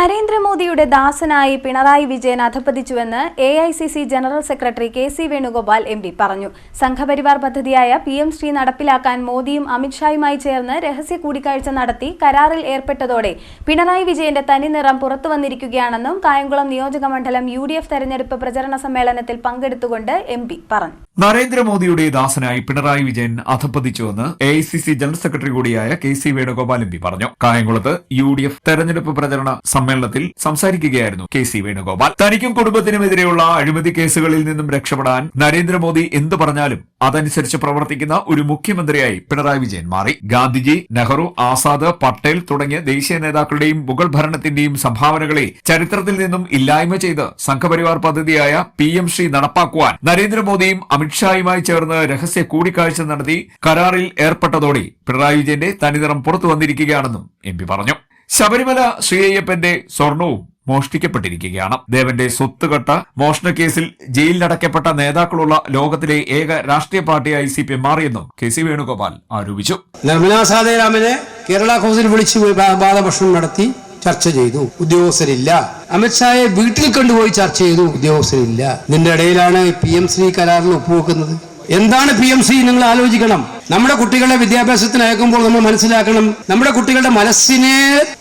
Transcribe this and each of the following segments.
നരേന്ദ്രമോദിയുടെ ദാസനായി Pinarayi Vijayan അധപ്പതിച്ചുവെന്ന് A I C C general secretary K C Venugopal M P പറഞ്ഞു. സംഘപരിവാർ പദ്ധതിയായ പി എം ശ്രീ നടപ്പിലാക്കാൻ മോദിയും അമിത്ഷായുമായി ചേർന്ന് രഹസ്യ കൂടിക്കാഴ്ച നടത്തി കരാറിൽ ഏർപ്പെട്ടതോടെ പിണറായി വിജയന്റെ തനിനിറം പുറത്തുവന്നിരിക്കുകയാണെന്നും കായംകുളം നിയോജക മണ്ഡലം യു ഡി എഫ് തെരഞ്ഞെടുപ്പ് പ്രചരണ സമ്മേളനത്തിൽ പങ്കെടുത്തുകൊണ്ട് എം പി പറഞ്ഞു. നരേന്ദ്രമോദിയുടെ ദാസനായി Pinarayi Vijayan അധപ്പതിച്ചുവെന്ന് A I C C general secretary കൂടിയായ K C Venugopal M P പറഞ്ഞു. കായംകുളത്ത് യു ഡി എഫ് തെരഞ്ഞെടുപ്പ് പ്രചരണ സമ്മേളനത്തിൽ സംസാരിക്കുകയായിരുന്നു കെ സി വേണുഗോപാൽ. തനിക്കും കുടുംബത്തിനുമെതിരെയുള്ള അഴിമതി കേസുകളിൽ നിന്നും രക്ഷപ്പെടാൻ നരേന്ദ്രമോദി എന്തു പറഞ്ഞാലും അതനുസരിച്ച് പ്രവർത്തിക്കുന്ന ഒരു മുഖ്യമന്ത്രിയായി പിണറായി വിജയൻ മാറി. ഗാന്ധിജി നെഹ്റു ആസാദ് പട്ടേൽ തുടങ്ങിയ ദേശീയ നേതാക്കളുടെയും മുഗൾ ഭരണത്തിന്റെയും സംഭാവനകളെ ചരിത്രത്തിൽ നിന്നും ഇല്ലായ്മ ചെയ്ത് സംഘപരിവാർ പദ്ധതിയായ പി എം ശ്രീ നടപ്പാക്കുവാൻ നരേന്ദ്രമോദിയും അമിത്ഷായുമായി ചേർന്ന് രഹസ്യ കൂടിക്കാഴ്ച നടത്തി കരാറിൽ ഏർപ്പെട്ടതോടെ പിണറായി വിജയന്റെ തനിനിറം പുറത്തു വന്നിരിക്കുകയാണെന്നും എം പറഞ്ഞു. ശബരിമല ശ്രീ അയ്യപ്പന്റെ സ്വർണവും മോഷ്ടിക്കപ്പെട്ടിരിക്കുകയാണ്. ദേവന്റെ സ്വത്തുകെട്ട മോഷണക്കേസിൽ ജയിലിലടക്കപ്പെട്ട നേതാക്കളുള്ള ലോകത്തിലെ ഏക രാഷ്ട്രീയ പാർട്ടിയായി സി പി എം മാറിയെന്നും കെ സി വേണുഗോപാൽ ആരോപിച്ചു. നിർമ്മലാ സാധേരാമനെ കേരള ഹൗസിൽ വിളിച്ച് ബാലഭക്ഷണം നടത്തി ചർച്ച ചെയ്തു. ഉദ്യോഗസ്ഥരില്ല. അമിത്ഷായെ വീട്ടിൽ കണ്ടുപോയി ചർച്ച ചെയ്തു. ഉദ്യോഗസ്ഥരില്ല. നിന്റെ ഇടയിലാണ് പി എം ശ്രീ കരാറിൽ ഒപ്പുവെക്കുന്നത്. എന്താണ് പി എം ശ്രീ? നിങ്ങൾ ആലോചിക്കണം. നമ്മുടെ കുട്ടികളെ വിദ്യാഭ്യാസത്തിന് അയക്കുമ്പോൾ നമ്മൾ മനസ്സിലാക്കണം നമ്മുടെ കുട്ടികളുടെ മനസ്സിനെ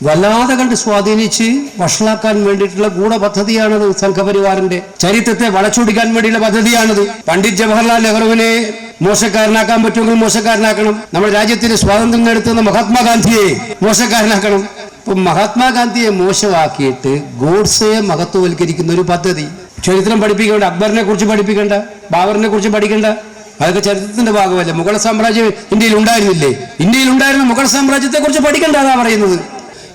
വല്ലാതെ കണ്ട് സ്വാധീനിച്ച് വഷളാക്കാൻ വേണ്ടിയിട്ടുള്ള ഗൂഢപദ്ധതിയാണത് സംഘപരിവാറിന്റെ. ചരിത്രത്തെ വളച്ചൊടിക്കാൻ വേണ്ടിയുള്ള പദ്ധതിയാണത്. പണ്ഡിറ്റ് ജവഹർലാൽ നെഹ്റുവിനെ മോശക്കാരനാക്കാൻ പറ്റുമെങ്കിൽ മോശക്കാരനാക്കണം. നമ്മുടെ രാജ്യത്തിന് സ്വാതന്ത്ര്യം നേടുത്തുന്ന മഹാത്മാഗാന്ധിയെ മോശക്കാരനാക്കണം. ഇപ്പൊ മഹാത്മാഗാന്ധിയെ മോശമാക്കിയിട്ട് ഗോഡ്സയെ മഹത്വവൽക്കരിക്കുന്ന ഒരു പദ്ധതി. ചരിത്രം പഠിപ്പിക്കേണ്ട അക്ബറിനെ കുറിച്ച് പഠിപ്പിക്കേണ്ട ബാബറിനെ കുറിച്ച് പഠിക്കേണ്ട അതൊക്കെ ചരിത്രത്തിന്റെ ഭാഗമല്ല? മുഗൾ സാമ്രാജ്യം ഇന്ത്യയിൽ ഉണ്ടായിരുന്നില്ലേ? ഇന്ത്യയിൽ ഉണ്ടായിരുന്ന മുഗൾ സാമ്രാജ്യത്തെ കുറിച്ച് പഠിക്കേണ്ടതാ പറയുന്നത്.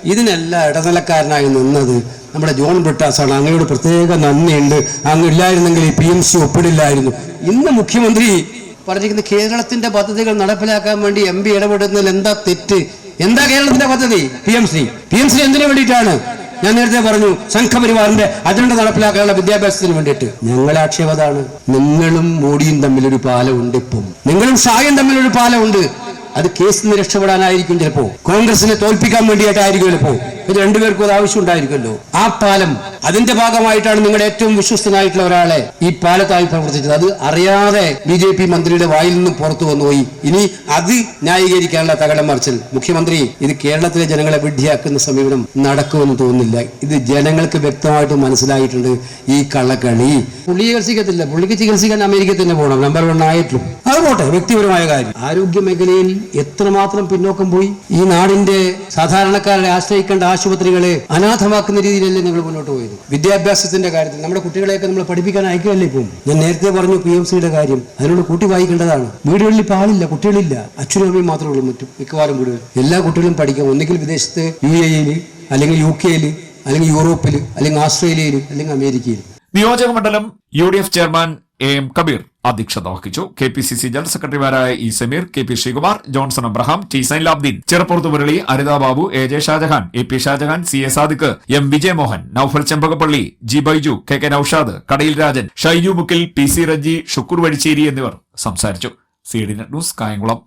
ഇതിനെല്ലാം ഇടനിലക്കാരനായി നിന്നത് നമ്മുടെ ജോൺ ബ്രിട്ടാസാണ്. അങ്ങയോട് പ്രത്യേക നന്ദിയുണ്ട്. അങ്ങ് ഇല്ലായിരുന്നെങ്കിൽ പി എം സി ഒപ്പിടില്ലായിരുന്നു. ഇന്ന് മുഖ്യമന്ത്രി പറഞ്ഞിരിക്കുന്ന കേരളത്തിന്റെ പദ്ധതികൾ നടപ്പിലാക്കാൻ വേണ്ടി എം പി ഇടപെടുന്നതിൽ എന്താ തെറ്റ്? എന്താ കേരളത്തിന്റെ പദ്ധതി? P M C. P M C എന്തിനു വേണ്ടിയിട്ടാണ്? ഞാൻ നേരത്തെ പറഞ്ഞു സംഘപരിവാറിന്റെ അജണ്ട നടപ്പിലാക്കാനുള്ള വിദ്യാഭ്യാസത്തിന് വേണ്ടിയിട്ട്. ഞങ്ങളെ ആക്ഷേപതാണ് നിങ്ങളും മോഡിയും തമ്മിലൊരു പാലമുണ്ട് ഇപ്പം. നിങ്ങളും ഷായും തമ്മിലൊരു പാലമുണ്ട്. അത് കേസ് നിന്ന് രക്ഷപ്പെടാനായിരിക്കും ചിലപ്പോ. കോൺഗ്രസിനെ തോൽപ്പിക്കാൻ വേണ്ടിയിട്ടായിരിക്കും ചിലപ്പോ. ഇത് രണ്ടുപേർക്കും അത് ആവശ്യം ഉണ്ടായിരിക്കുമല്ലോ ആ പാലം അതിന്റെ ഭാഗമായിട്ടാണ് നിങ്ങളുടെ ഏറ്റവും വിശ്വസ്തനായിട്ടുള്ള ഒരാളെ ഈ പാലത്തായി പ്രവർത്തിച്ചത്. അത് അറിയാതെ ബി ജെ പി മന്ത്രിയുടെ വായിൽ നിന്ന് പുറത്തു വന്നുപോയി. ഇനി അത് ന്യായീകരിക്കാനുള്ള തകടം മറിച്ചൽ മുഖ്യമന്ത്രി ഇത് കേരളത്തിലെ ജനങ്ങളെ വിഡ്ഢിയാക്കുന്ന സമീപനം നടക്കുമെന്ന് തോന്നുന്നില്ല. ഇത് ജനങ്ങൾക്ക് വ്യക്തമായിട്ട് മനസ്സിലായിട്ടുണ്ട് ഈ കള്ളക്കളി. പുള്ളി ചികിത്സിക്കത്തില്ല. പുള്ളിക്ക് ചികിത്സിക്കാൻ അമേരിക്ക തന്നെ പോകണം. നമ്പർ വൺ ആയിട്ടും. അത് പോട്ടെ വ്യക്തിപരമായ കാര്യം. ആരോഗ്യ മേഖലയിൽ എത്രമാത്രം പിന്നോക്കം പോയി? ഈ നാടിന്റെ സാധാരണക്കാരെ ആശ്രയിക്കേണ്ട ആശുപത്രികളെ അനാഥമാക്കുന്ന രീതിയിലല്ലേ നിങ്ങൾ മുന്നോട്ട് പോയത്. വിദ്യാഭ്യാസത്തിന്റെ കാര്യത്തിൽ നമ്മുടെ കുട്ടികളെയൊക്കെ നമ്മൾ പഠിപ്പിക്കാൻ അയക്കുകയല്ലേ ഇപ്പം? ഞാൻ നേരത്തെ പറഞ്ഞു പി എം സിയുടെ കാര്യം. അതിനോട് കൂട്ടി വായിക്കേണ്ടതാണ്. വീടുകളിൽ ഇപ്പൊ ആളില്ല കുട്ടികളില്ല. അച്ഛനും മാത്രമേ ഉള്ളൂ മറ്റും മിക്കവാറും വീടുകൾ എല്ലാ കുട്ടികളും പഠിക്കാം. ഒന്നുകിൽ വിദേശത്ത് യു എയിൽ അല്ലെങ്കിൽ യു കെയിൽ അല്ലെങ്കിൽ യൂറോപ്പിൽ അല്ലെങ്കിൽ ഓസ്ട്രേലിയയിൽ അല്ലെങ്കിൽ അമേരിക്കയിൽ. നിയോജക മണ്ഡലം U D F chairman A M Kabeer. അധ്യക്ഷത വഹിച്ചു K P C C general സെക്രട്ടറിമാരായ E Sameer K P Sreekumar Johnson Abraham T Zainulabdeen Cheruppurath Murali Anitha Babu A J Shajahan A P Shajahan C A Sadiq M Vijayamohan Noufal Chempakappally G Baiju K K Noushad Kadayil Rajan Shaiju Mukkil P C Ranji Shukkoor Vazhicheri എന്നിവർ സംസാരിച്ചു. C D net news Kayamkulam.